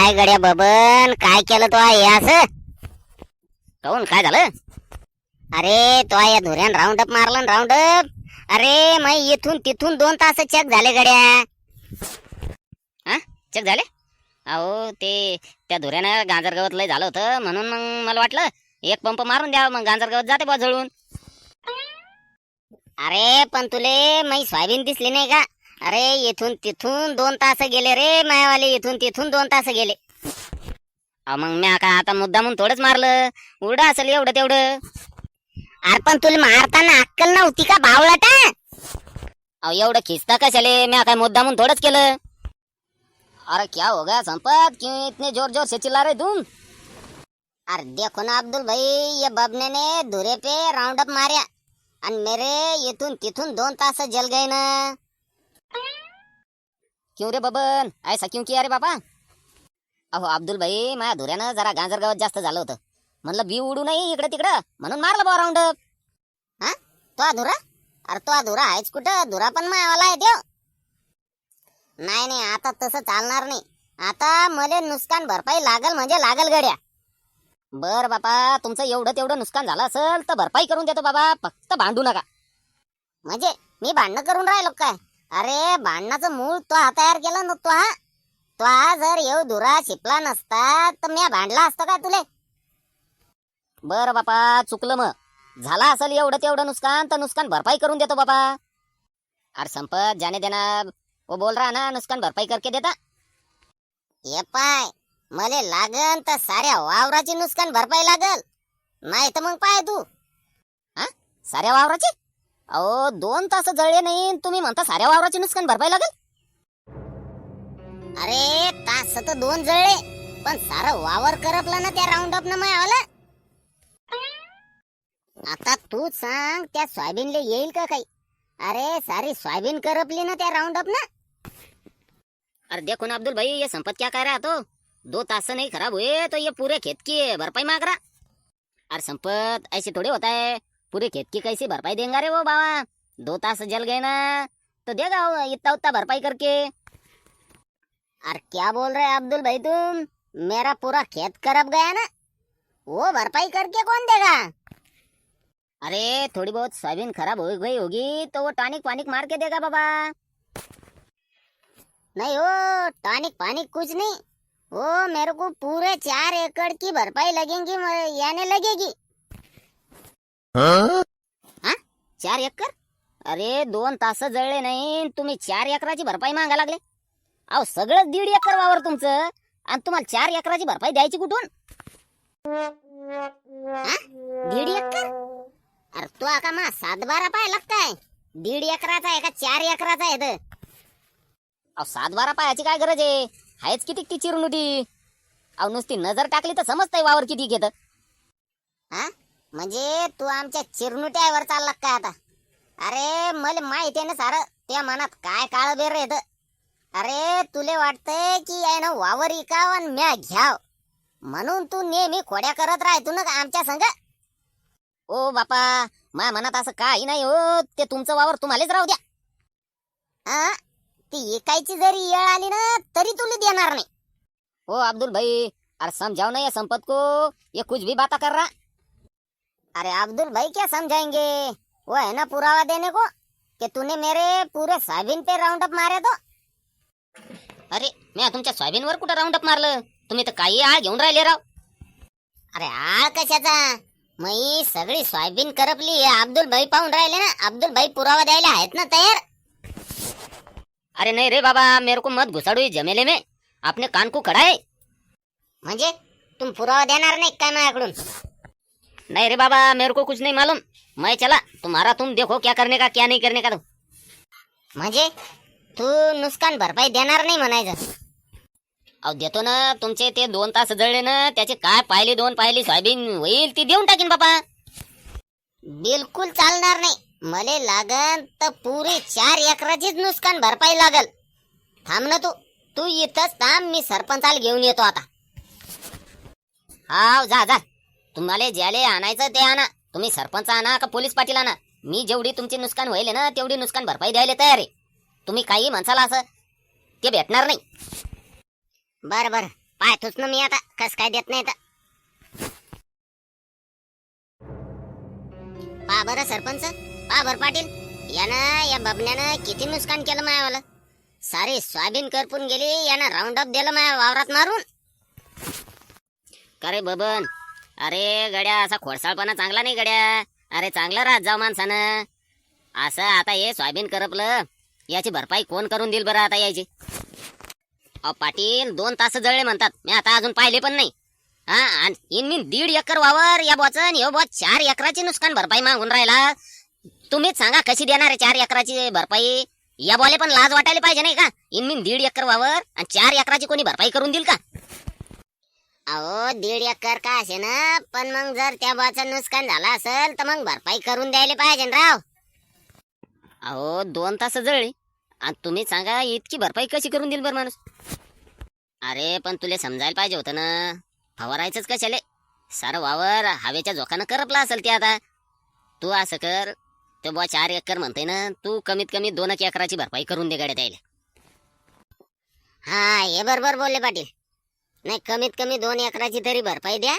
काय गड्या बबन? काय केलं तो आहे असं? काऊन? काय झालं? अरे तो या धुऱ्यान राऊंड अप मारलं राऊंड अप अरे मग इथून तिथून दोन तास चेक झाले गड्या. हा? चेक झाले? अहो ते त्या धुऱ्यानं गांजर गवत लय झालं होतं. म्हणून मग मला वाटलं एक पंप मारून द्यावा मग गांजर गवत जाते बा जळून अरे पण तुले मै सोयाबीन दिसली नाही का? अरे इथून तिथून दोन तास गेले रे मायावाले. इथून तिथून दोन तास गेले. अहो, मग मी का आता मुद्दा म्हणून थोडंच मारलं. उरडं असेल एवढं तेवढं. अरे पण तुला मारताना अक्कल नव्हती का भावलाटा अहो एवढं खिचता कशाले? मी काय मुद्दा म्हणून थोडंच केलं. अरे क्या हो गया संपत? क्यों इतने जोर जोर से चिल्ला रहे तुम? अरे देखो ना अब्दुल भाई ये बबने ने धुरे पे राउंड अप मारा। आणि मेरे इथून तिथून दोन तास जल गए ना। क्यों रे बबन? ऐसा क्यों किया रे बाबा? अहो अब्दुल भाई माझ्या धुऱ्यानं जरा गाजर गवत जास्त झालं होतं. म्हणलं बी उडू नाही इकडे तिकडं म्हणून मारलं बा राऊंड हा? तो धुरा? अरे तो धुरा आहेच कुठं? धुरा पण मायावाला आहे त्यो. नाही नाही आता तसं चालणार नाही. आता मले नुकसान भरपाई लागल म्हणजे लागल गड्या. बर बापा तुमचं एवढं तेवढं नुकसान झालं असेल तर भरपाई करून देतो बाबा. फक्त भांडू नका. म्हणजे मी भांडणं करून राहिलो काय? अरे भांडणाचं मूळ तो हा तयार केला ना तो हा. तो हा जर येऊ धुरा शिपला नसता तर मी भांडला असतो का तुले? बर बापा चुकलं मग. झाला असेल एवढं तेवढं नुकसान तर नुकसान भरपाई करून देतो बापा. अरे संपत जाने देना वो बोल रहा ना नुकसान भरपाई करके देता. ये पाय मले लागन तर साऱ्या वावराची नुकसान भरपाई लागल. नाही तर मग पाय तू. हा? साऱ्या वावराची? अहो दोन तास जळले नाही तुम्ही म्हणता साऱ्या वावराची नुकसान भरपाई लागेल? अरे तास तर दोन जळले पण सारा वावर करपला ना त्या राऊंड अप न मायावाला. आता तू सांग त्या सोयाबीनले येईल का काही? अरे सारी सोयाबीन करपली ना त्या राउंड अप ना. अरे देखो ना अब्दुल भाई ये संपत क्या कह रहा तो? दो तास से नहीं खराब हुए तो ये पूरे खेत की भरपाई मांग रहा। अरे संपत ऐसे थोडे होता है। पूरे खेत की कैसी भरपाई देंगे? रे वो बाबा, दो तास जल गए ना। तो देगा वो इतना उतना भरपाई करके। अरे क्या बोल रहे अब्दुल भाई तुम? मेरा पूरा खेत करप गया ना। वो भरपाई करके कौन देगा? अरे, थोड़ी बहुत सोयाबीन खराब हो गई होगी तो वो टॉनिक पानिक मार के देगा बाबा। नहीं हो टॉनिक पानिक कुछ नहीं। वो मेरे को पूरे चार एकड़ की भरपाई लगेगी यानी लगेगी। चार एकर? अरे दोन तास जळले नाही तुम्ही चार एकराची भरपाई मागा लागले. अहो सगळं दीड एकर वावर तुमचं. आणि तुम्हाला चार एकराची भरपाई द्यायची कुठून? हा? दीड एकर? अरे तो आका मा सात बारा पाय लागताय. दीड एकराचा आहे का चार एकराचा आहे तर? अहो सात बारा पायाची काय गरज आहे? हायच किती ती चिरून होती अहो नुसती नजर टाकली तर समजतंय वावर किती घेत. हा? म्हणजे तू आमच्या चिरनुट्यावर चालला काय आता? अरे मला माहिती आहे ना सारं त्या मनात काय काळ बेर येत. अरे तुले वाटतंय की आहे ना वावर इकाव आणि म्या घ्याव. म्हणून तू नेहमी खोड्या करत राहतो ना आमच्या संग. ओ बापा माझ्या मनात असं काही नाही हो ते तुमचं वावर तुम्हालाच राहू द्या. हा ती एकायची जरी येळ आली ना तरी तुला देणार नाही. ओ अब्दुल भाई अरे समजाव ना या संपत को ये कुछ भी बाता कर रहा. अरे अब्दुल भाई क्या समझाएंगे? वो है ना पुरावा देने को कि तूने मेरे पूरे सोयाबीन पे राउंड अप मारे तो। अरे मी तुमच्या सोयाबीनवर कुठं राऊंड अप मारलं? तुम्ही तर काही आळ घेऊन राहिले राव। अरे आळ कशाचा? मी सगळी सोयाबीन करपली अब्दुल भाई पाहून राहिले ना? अब्दुल भाई पुरावा द्यायला आहेत ना तयार? अरे नाही रे बाबा मेरे को मत घुसाडू जमेले में। आपने कान को खड़ा है। म्हणजे? तुम पुरावा देणार नाही काय माझ्याकडून? नहीं रे बाबा मेरे को कुछ नहीं मालूम। मैं चला तुम्हारा तुम देखो क्या करने का क्या नहीं करने का तो म्हणजे तू नुकसान भरपाई देणार नाही म्हणायचं. अहो देतो ना तुमचे ते दोन तास जळले ना त्याचे काय पाहिली दोन पाहिली सोयाबीन होईल ती देऊन टाकीन बाबा बिलकुल चालणार नाही. मले लागन तर पुरी चार एकराचीच नुकसान भरपाई लागल. थांब ना तू. तू इथंच थांब मी सरपंचाला घेऊन येतो आता. हाव जा जा. तुम्हाला ज्याले आणायचं ते आणा. तुम्ही सरपंच आणा का पोलीस पाटील आणा? मी जेवढी तुमची नुकसान होईल ना तेवढी नुकसान भरपाई द्यायला तयार आहे. तुम्ही काही म्हणसाल असं? ते भेटणार नाही. बर बर. पाहतोच ना मी आता. कस काय देत नाही तर. पा बर सरपंच. पा बर पाटील. यानं या बबण्यानं किती नुकसान केलं मायावाला? सारे सोयाबीन करपून गेली यानं राऊंड अप दिलं माया वावरात मारून. अरे बबन? अरे गड्या असा खोडसाळपणा चांगला नाही गड्या. अरे चांगला राहत जाऊ माणसानं. असं आता हे सोयाबीन करपलं याची भरपाई कोण करून देईल बरं आता यायची? अहो पाटील दोन तास जळले म्हणतात. मी आता अजून पाहिले पण नाही. हा आणि इन मी दीड एकर वावर या बॉचन हे बॉ चार एकराची नुकसान भरपाई मागून राहिला. तुम्हीच सांगा कशी देणार आहे चार एकराची भरपाई? या बॉले पण लाज वाटायला पाहिजे नाही का? इन मी दीड एकर वावर आणि चार एकराची कोणी भरपाई करून देईल का? अहो दीड एकर का असे ना पण मग जर त्या बाचं नुकसान झालं असेल तर मग भरपाई करून द्यायला पाहिजे ना राव. अहो दोन तास जळली. आणि तुम्ही सांगा इतकी भरपाई कशी करून देईल बरं माणूस? अरे पण तुला समजायला पाहिजे होतं ना. फवारायचंच कशाले? सारं वावर हवेच्या झोकानं करपला असेल ते आता. तू असं कर ते बुवा चार एकर म्हणते ना तू कमीत कमी दोन एक एकराची भरपाई करून दे गाड्या द्यायला हा हे बरोबर बोलले पाटील. नाही कमीत कमी दोन एकराची तरी भरपाई द्या.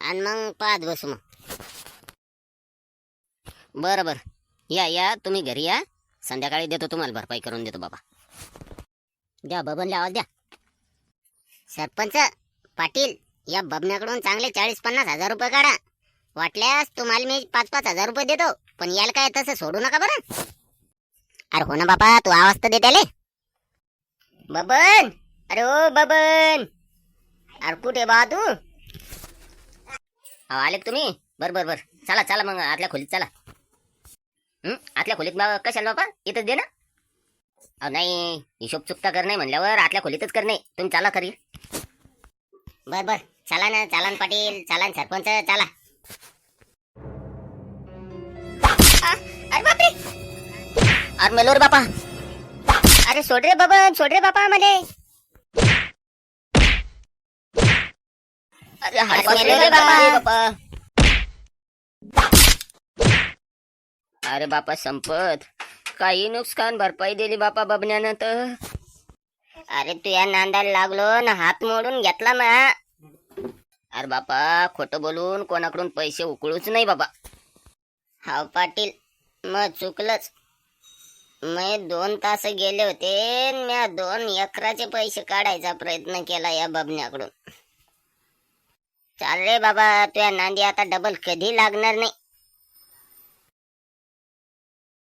आणि मग पाहत बसू मग. बरं बरं. या या. तुम्ही घरी या. संध्याकाळी देतो तुम्हाला भरपाई करून देतो बाबा. द्या बबनला आवाज द्या. सरपंच पाटील या बबन्याकडून चांगले चाळीस पन्नास हजार रुपये काढा. वाटल्यास तुम्हाला मी पाच पाच हजार रुपये देतो. पण याला काय तसं सोडू नका बरं. अरे हो ना बाबा तू आवाज तर दे त्याले बबन! अरे ओ बबन. अरे कुठे बा तू? अहो आले का तुम्ही? बर बर बर. चला चला मग आतल्या खोलीत चला. हं? आतल्या खोलीत बा कशाला बापा इथंच दे ना. अहो नाही. हिशोब चुकता कर नाही म्हणल्यावर आतल्या खोलीतच कर नाही. तुम्ही चला करी बर बर. चला ना चालान पाटील. चालान सरपंच चला. अरे बापरे. अरे मेलोर बापा. अरे सोड रे बबन सोड रे बापा मध्ये अरे हात मेलो रे बापा अरे बापा संपत. काही नुकसान भरपाई दिली बापा बबण्यानं तर. अरे तू या नांदाला लागलो ना हात मोडून घेतला ना अरे बापा खोटं बोलून कोणाकडून पैसे उकळूच नाही बाबा हाव पाटील मग चुकलंच. मी दोन तास गेले होते मी दोन एकराचे पैसे काढायचा प्रयत्न केला या बबण्याकडून चाल रे बाबा तुझ्या नांदी आता डबल कधी लागणार नाही.